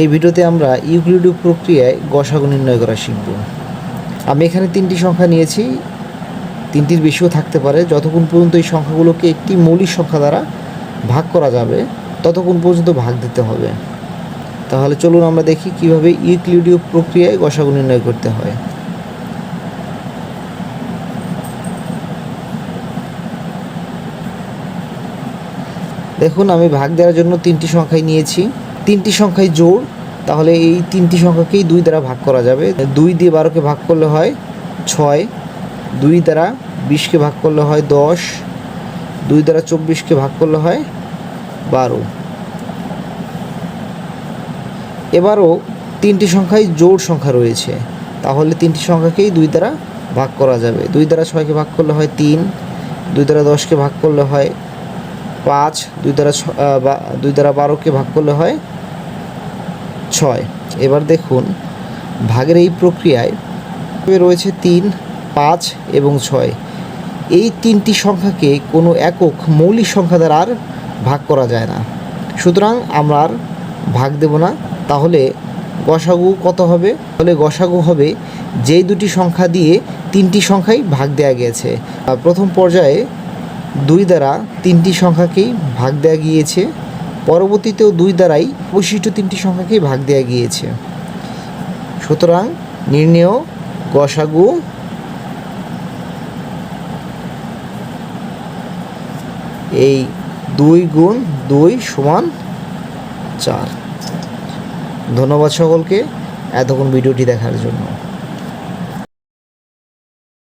এই ভিডিওতে আমরা ইউক্লিডিক প্রক্রিয়ায় গসাগু নির্ণয় করা শিখব। আমি এখানে তিনটি সংখ্যা নিয়েছি। তিনটির বেশিও থাকতে পারে। যতক্ষণ পর্যন্ত এই সংখ্যাগুলোকে একটি মৌলিক সংখ্যা দ্বারা ভাগ করা যাবে, ততক্ষণ পর্যন্ত ভাগ দিতে হবে। তাহলে চলুন আমরা দেখি কীভাবে ইউক্লিডীয় প্রক্রিয়ায় গসাগু নির্ণয় করতে হয়। দেখুন, আমি ভাগ দেওয়ার জন্য তিনটি সংখ্যাই নিয়েছি। তিনটি সংখ্যায় জোড়, তাহলে এই তিনটি সংখ্যাকেই দুই দ্বারা ভাগ করা যাবে। দুই দিয়ে বারোকে ভাগ করলে হয় ছয়, দুই দ্বারা বিশকে ভাগ করলে হয় দশ, দুই দ্বারা চব্বিশকে ভাগ করলে হয় বারো। এবারও তিনটি সংখ্যায় জোড় সংখ্যা রয়েছে, তাহলে তিনটি সংখ্যাকেই দুই দ্বারা ভাগ করা যাবে। দুই দ্বারা ছয়কে ভাগ করলে হয় তিন, দুই দ্বারা দশকে ভাগ করলে হয় পাঁচ, দুই দ্বারা দুই দ্বারা বারোকে ভাগ করলে হয় ছয়। এবার দেখুন, ভাগের এই প্রক্রিয়ায় রয়েছে তিন, পাঁচ এবং ছয়। এই তিনটি সংখ্যাকে কোনো একক মৌলিক সংখ্যা দ্বারা আর ভাগ করা যায় না। সুতরাং আমরা আর ভাগ দেব না। তাহলে গসাগু কত হবে? তাহলে গসাগু হবে যেই দুটি সংখ্যা দিয়ে তিনটি সংখ্যাই ভাগ দেওয়া গিয়েছে। প্রথম পর্যায়ে দুই দ্বারা তিনটি সংখ্যাকেই ভাগ দেওয়া গিয়েছে। পরবর্তীতেও দুই দ্বারাই অবশিষ্ট তিনটি সংখ্যাকেই ভাগ দেওয়া গিয়েছে। সুতরাং নির্ণেয় গসাগু এই দুই গুণ দুই সমান চার। ধন্যবাদ সকলকে এতক্ষণ ভিডিওটি দেখার জন্য।